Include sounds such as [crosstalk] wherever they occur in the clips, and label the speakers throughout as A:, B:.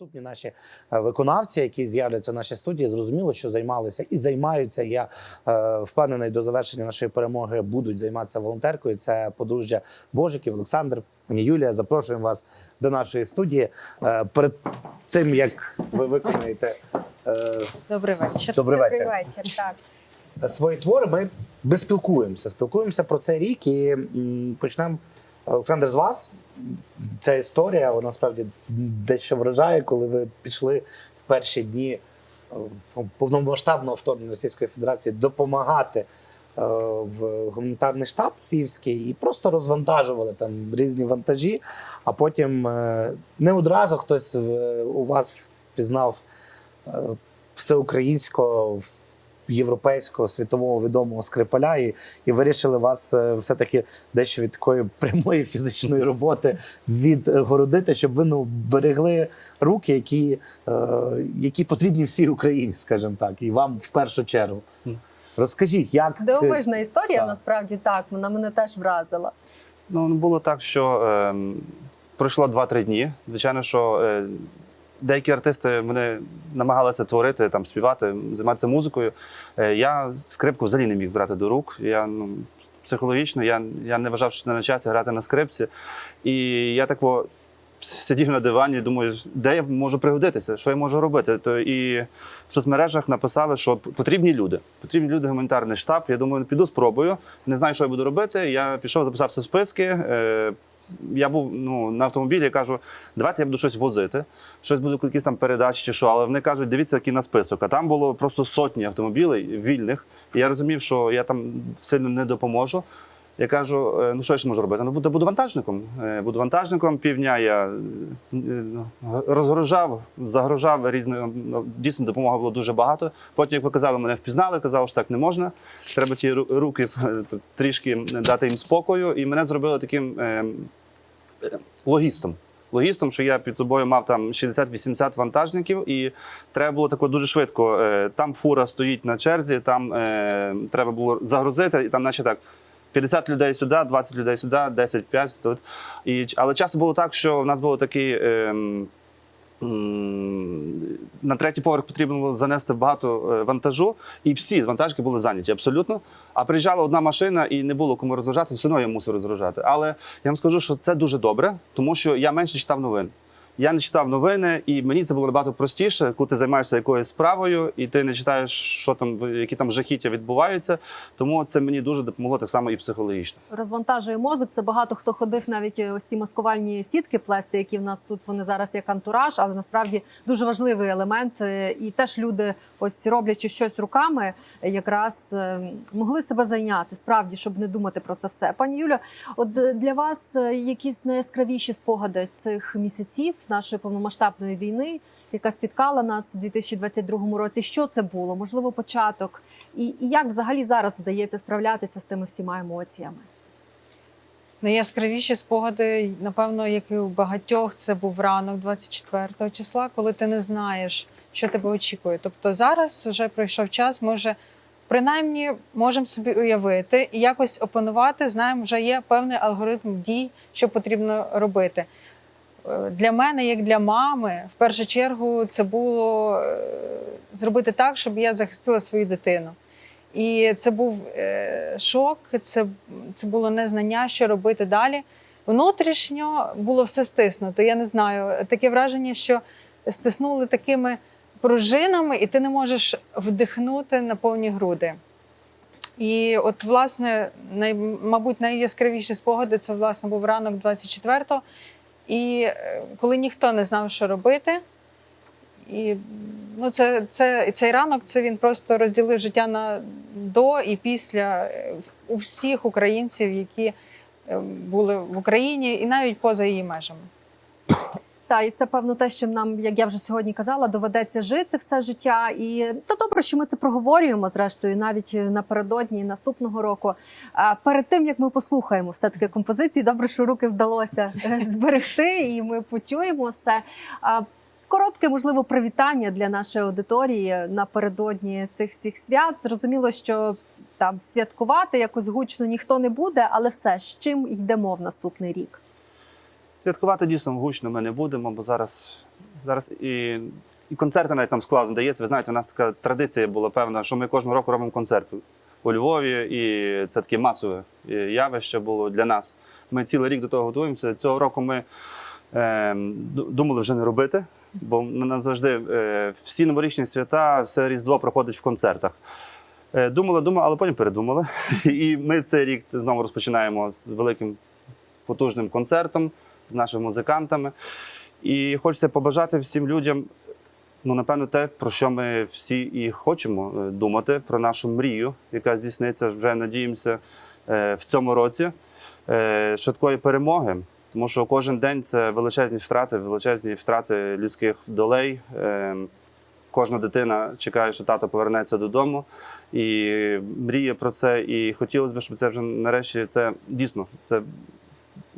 A: Наступні наші е, виконавці, які з'являться в нашій студії, зрозуміло, що займалися і займаються. Я е, впевнений, до завершення нашої перемоги будуть займатися волонтеркою. Це подружжя Божиків, Олександр, пані Юлія. Запрошуємо вас до нашої студії. Е, перед тим як ви виконаєте е,
B: Добрий вечір.
A: Добрий вечір.
C: Добрий вечір. Так.
A: свої твори. Ми, ми спілкуємося. Спілкуємося про цей рік і м, почнемо. Олександр, з вас ця історія вона справді дещо вражає, коли ви пішли в перші дні е, повномасштабного вторгнення Російської Федерації допомагати е, в гуманітарний штаб Київський і просто розвантажували там різні вантажі. А потім е, не одразу хтось у вас впізнав всеукраїнського європейського світового відомого скрипаля, і, і вирішили вас е, все-таки дещо від такої [laughs] прямої фізичної роботи відгородити, щоб ви ну, берегли руки, які, е, які потрібні всій Україні, скажімо так, і вам в першу чергу. Розкажіть, як
C: Дивовижна історія,
A: так.
C: насправді так. Вона мене теж вразила.
D: Ну, було так, що е, пройшло 2-3 дні. Звичайно, що е, деякі артисти вони намагалися творити, там, співати, займатися музикою. Е, я скрипку взагалі не міг брати до рук. Я, ну, психологічно я, я не вважав, що це на часі грати на скрипці. І я так во, сидів на дивані, думаю, де я можу пригодитися, що я можу робити. То і в соцмережах написали, що потрібні люди. Потрібні люди гуманітарний штаб. Я думаю, піду спробую. Не знаю, що я буду робити. Я пішов, записався в списки. Я був ну, на автомобілі, я кажу, давайте я буду щось возити, щось буду якісь там передачі чи що. Але вони кажуть, дивіться, який на список. А там було просто сотні автомобілів вільних. І я розумів, що я там сильно не допоможу. Я кажу, е, ну що я ж можу робити? Ну, буду, вантажником. Е, Буду вантажником. Півдня я е, ну, розгружав, загружав різною. ну, Дійсно, допомоги було дуже багато. Потім, як ви казали, мене впізнали, казали, що так не можна. Треба ті руки трішки дати їм спокою. І мене зробили таким логістом. Логістом, що я під собою мав там 60-80 вантажників, і треба було тако дуже швидко. Там фура стоїть на черзі, там треба було загрузити, і там, наче так. 50 людей сюди, 20 людей сюди, 10, 5 тут. І, але часто було так, що в нас було такий. ем, на третій поверх потрібно було занести багато е, вантажу, і всі вантажки були зайняті абсолютно. А приїжджала одна машина і не було кому розгружати, все одно я мусив розгружати. Але я вам скажу, що це дуже добре, тому що я менше читав новин. Я не читав новини, і мені це було набагато простіше, коли ти займаєшся якоюсь справою, і ти не читаєш, що там, які там жахіття відбуваються. Тому це мені дуже допомогло так само і психологічно.
C: Розвантажує мозок. Це багато хто ходив навіть е, ось ці маскувальні сітки плести, які в нас тут вони зараз як антураж, але насправді дуже важливий елемент. Е, І теж люди, ось роблячи щось руками, якраз е, могли себе зайняти. Справді, щоб не думати про це все. Пані Юля, от для вас якісь найяскравіші спогади цих місяців нашої повномасштабної війни, яка спіткала нас у 2022 році. Що це було? Можливо, початок, і, і як взагалі зараз вдається справлятися з тими всіма емоціями?
B: Найяскравіші спогади, напевно, як і у багатьох, це був ранок 24 числа, коли ти не знаєш, що тебе очікує. Тобто зараз вже пройшов час, ми вже принаймні можемо собі уявити і якось опанувати. Знаємо, вже є певний алгоритм дій, що потрібно робити. Для мене, як для мами, в першу чергу це було е, зробити так, щоб я захистила свою дитину. І це був е, шок, це, це було незнання, що робити далі. Внутрішньо було все стиснуто. Я не знаю, таке враження, що стиснули такими пружинами, і ти не можеш вдихнути на повні груди. І от, власне, най, мабуть, найяскравіші спогади це власне був ранок 24-го. І е, коли ніхто не знав, що робити. І ну, це, це, цей ранок це він просто розділив життя на до і після е, у всіх українців, які е, були в Україні, і навіть поза її межами.
C: Та і це певно те, що нам, як я вже сьогодні казала, доведеться жити все життя. І то добре, що ми це проговорюємо зрештою, навіть напередодні наступного року. А перед тим як ми послухаємо все таки композиції, добре, що руки вдалося е, зберегти, і ми почуємо все. Коротке, можливо, привітання для нашої аудиторії напередодні цих всіх свят. Зрозуміло, що там святкувати якось гучно ніхто не буде, але все з чим йдемо в наступний рік.
D: Святкувати дійсно гучно ми не будемо, бо зараз зараз і, і концерти навіть нам складно дається. Ви знаєте, у нас така традиція була певна, що ми кожного року робимо концерт у Львові, і це таке масове е, явище було для нас. Ми цілий рік до того готуємося. Цього року ми е, думали вже не робити, бо на нас завжди е, всі новорічні свята, все Різдво проходить в концертах. Е, Думали, думали, але потім передумали. [laughs] І ми цей рік знову розпочинаємо з великим потужним концертом з нашими музикантами. І хочеться побажати всім людям, ну, напевно, те, про що ми всі і хочемо е, думати, про нашу мрію, яка здійсниться вже, надіємося, е, в цьому році. Е, Швидкої перемоги. Тому що кожен день це величезні втрати, величезні втрати людських долей. Е, Кожна дитина чекає, що тато повернеться додому і мріє про це. І хотілося б, щоб це вже нарешті це дійсно це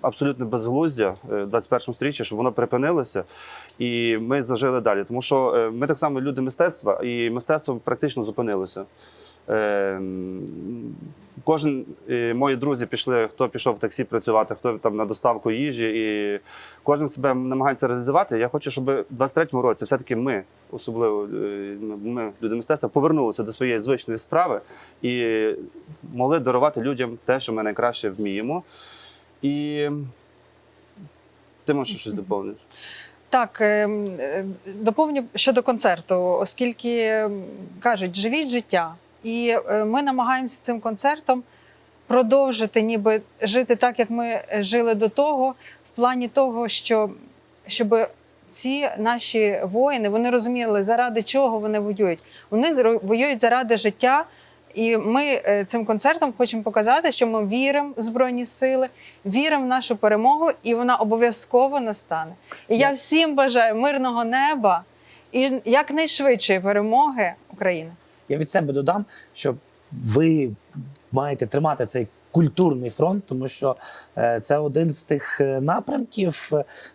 D: абсолютно безглуздя е, в 21 сторіччі, щоб воно припинилося, і ми зажили далі. Тому що е, ми так само люди мистецтва, і мистецтво практично зупинилося. Е, Кожен мої друзі пішли, хто пішов в таксі працювати, хто там на доставку їжі, і кожен себе намагається реалізувати. Я хочу, щоб в 23-му році все-таки ми, особливо ми, люди мистецтва, повернулися до своєї звичної справи і могли дарувати людям те, що ми найкраще вміємо. І ти можеш щось доповнити?
B: Так, ем, е, доповню щодо концерту, оскільки ем, кажуть, живіть життя. І е, ми намагаємося цим концертом продовжити, ніби жити так, як ми жили до того, в плані того, що щоб ці наші воїни вони розуміли, заради чого вони воюють. Вони воюють заради життя. І ми е, цим концертом хочемо показати, що ми віримо в Збройні Сили, віримо в нашу перемогу, і вона обов'язково настане. І я всім бажаю мирного неба і якнайшвидшої перемоги України.
A: Я від себе додам, що ви маєте тримати цей культурний фронт, тому що е, це один з тих е, напрямків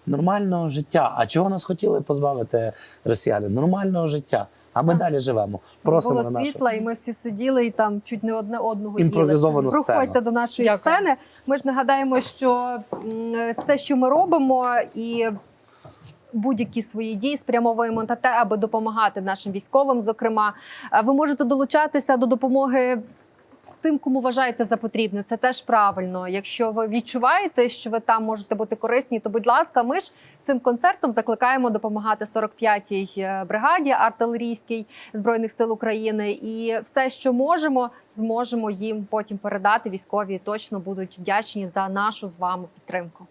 A: нормального життя. А чого нас хотіли позбавити росіяни? Нормального життя. А ми далі живемо. Просимо
C: було
A: на нашу
C: світла, і ми всі сиділи і там чуть не одне одного
A: імпровізовану
C: їли. Проходьте до нашої
B: Дякую.
C: сцени. Ми ж нагадаємо, що все, що ми робимо, і будь-які свої дії спрямовуємо на те, аби допомагати нашим військовим. Зокрема, Е, ви можете долучатися до допомоги. Тим, кому вважаєте за потрібне, це теж правильно. Якщо ви відчуваєте, що ви там можете бути корисні, то будь ласка, ми ж цим концертом закликаємо допомагати 45-й е, бригаді артилерійській збройних сил України, і все, що можемо, зможемо їм потім передати. Військові точно будуть вдячні за нашу з вами підтримку.